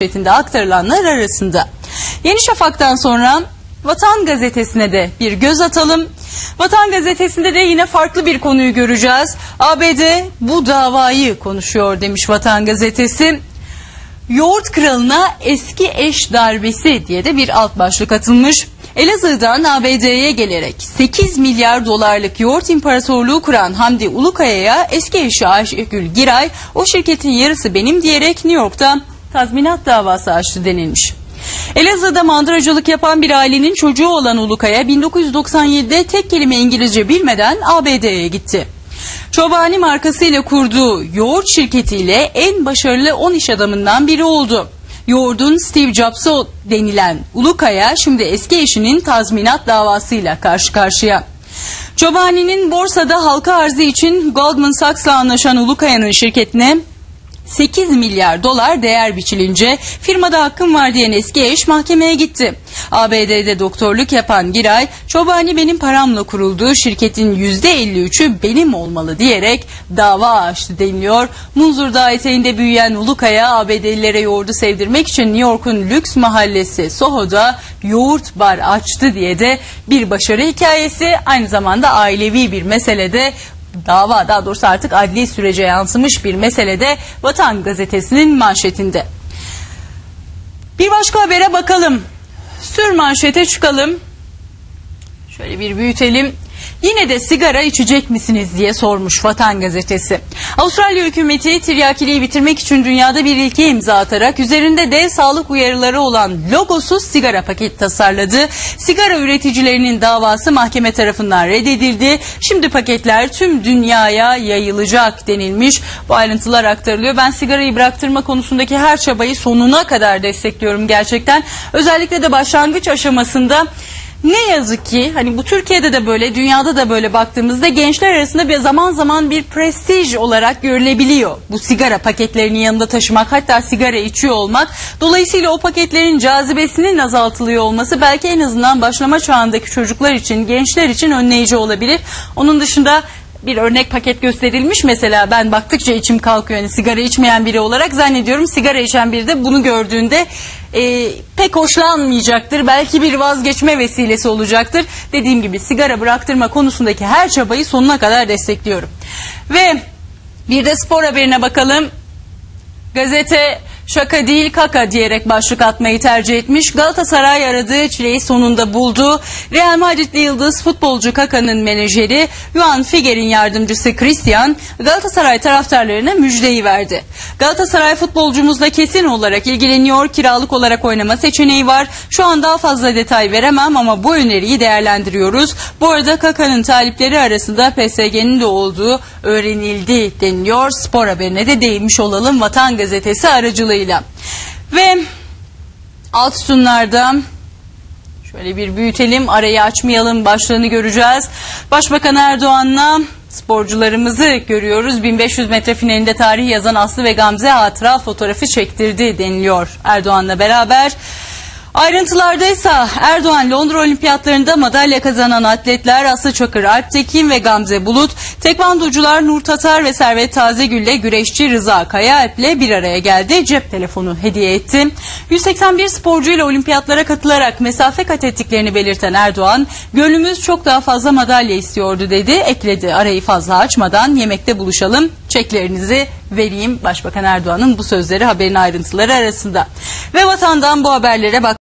manşetinde aktarılanlar arasında. Yeni Şafak'tan sonra Vatan Gazetesi'ne de bir göz atalım. Vatan Gazetesi'nde de yine farklı bir konuyu göreceğiz. ABD bu davayı konuşuyor demiş Vatan Gazetesi. Yoğurt kralına eski eş darbesi diye de bir alt başlık atılmış. Elazığ'dan ABD'ye gelerek 8 milyar dolarlık yoğurt imparatorluğu kuran Hamdi Ulukaya'ya eski eşi Ayşegül Giray o şirketin yarısı benim diyerek New York'ta tazminat davası açtı denilmiş. Elazığ'da mandıracılık yapan bir ailenin çocuğu olan Ulukaya 1997'de tek kelime İngilizce bilmeden ABD'ye gitti. Çobani markasıyla kurduğu yoğurt şirketiyle en başarılı 10 iş adamından biri oldu. Yoğurdun Steve Jobs'u denilen Ulukaya şimdi eski eşinin tazminat davasıyla karşı karşıya. Çobani'nin borsada halka arzı için Goldman Sachs'la anlaşan Ulukaya'nın şirketine 8 milyar dolar değer biçilince firmada hakkım var diyen eski eş mahkemeye gitti. ABD'de doktorluk yapan Giray, Çobani benim paramla kurulduğu şirketin %53'ü benim olmalı diyerek dava açtı deniliyor. Munzur eteğinde büyüyen Ulukaya ABD'lilere yoğurdu sevdirmek için New York'un lüks mahallesi Soho'da yoğurt bar açtı diye de bir başarı hikayesi aynı zamanda ailevi bir meselede dava daha doğrusu artık adli sürece yansımış bir meselede Vatan Gazetesi'nin manşetinde. Bir başka habere bakalım. Sür manşete çıkalım. Şöyle bir büyütelim. Yine de sigara içecek misiniz diye sormuş Vatan Gazetesi. Avustralya hükümeti tiryakiliği bitirmek için dünyada bir ilke imza atarak üzerinde dev sağlık uyarıları olan logosuz sigara paket tasarladı. Sigara üreticilerinin davası mahkeme tarafından reddedildi. Şimdi paketler tüm dünyaya yayılacak denilmiş. Bu ayrıntılar aktarılıyor. Ben sigarayı bıraktırma konusundaki her çabayı sonuna kadar destekliyorum gerçekten. Özellikle de başlangıç aşamasında ne yazık ki hani bu Türkiye'de de böyle dünyada da böyle baktığımızda gençler arasında bir zaman zaman bir prestij olarak görülebiliyor. Bu sigara paketlerinin yanında taşımak hatta sigara içiyor olmak. Dolayısıyla o paketlerin cazibesinin azaltılıyor olması belki en azından başlama çağındaki çocuklar için gençler için önleyici olabilir. Onun dışında bir örnek paket gösterilmiş. Mesela ben baktıkça içim kalkıyor. Yani sigara içmeyen biri olarak zannediyorum sigara içen biri de bunu gördüğünde e, pek hoşlanmayacaktır. Belki bir vazgeçme vesilesi olacaktır. Dediğim gibi sigara bıraktırma konusundaki her çabayı sonuna kadar destekliyorum. Ve bir de spor haberine bakalım. Gazete şaka değil kaka diyerek başlık atmayı tercih etmiş. Galatasaray aradığı çileyi sonunda buldu. Real Madrid'li yıldız futbolcu Kaka'nın menajeri Juan Figuer'in yardımcısı Christian Galatasaray taraftarlarına müjdeyi verdi. Galatasaray futbolcumuzla kesin olarak ilgileniyor. Kiralık olarak oynama seçeneği var. Şu an daha fazla detay veremem ama bu öneriyi değerlendiriyoruz. Bu arada Kaka'nın talipleri arasında PSG'nin de olduğu öğrenildi deniliyor. Spor haberine de değinmiş olalım Vatan Gazetesi aracılığıyla. Ve alt sütunlarda şöyle bir büyütelim arayı açmayalım başlığını göreceğiz. Başbakan Erdoğan'la sporcularımızı görüyoruz. 1500 metre finalinde tarih yazan Aslı ve Gamze hatıra fotoğrafı çektirdi deniliyor Erdoğan'la beraber. Ayrıntılarda ise Erdoğan Londra Olimpiyatlarında madalya kazanan atletler Aslı Çakır Alptekin ve Gamze Bulut, tekvandocular Nur Tatar ve Servet Tazegül ile güreşçi Rıza Kayaalp ile bir araya geldi. Cep telefonu hediye etti. 181 sporcu ile olimpiyatlara katılarak mesafe kat ettiklerini belirten Erdoğan, gönlümüz çok daha fazla madalya istiyordu dedi. Ekledi arayı fazla açmadan yemekte buluşalım, çeklerinizi vereyim. Başbakan Erdoğan'ın bu sözleri haberin ayrıntıları arasında. Ve vatandan bu haberlere bak.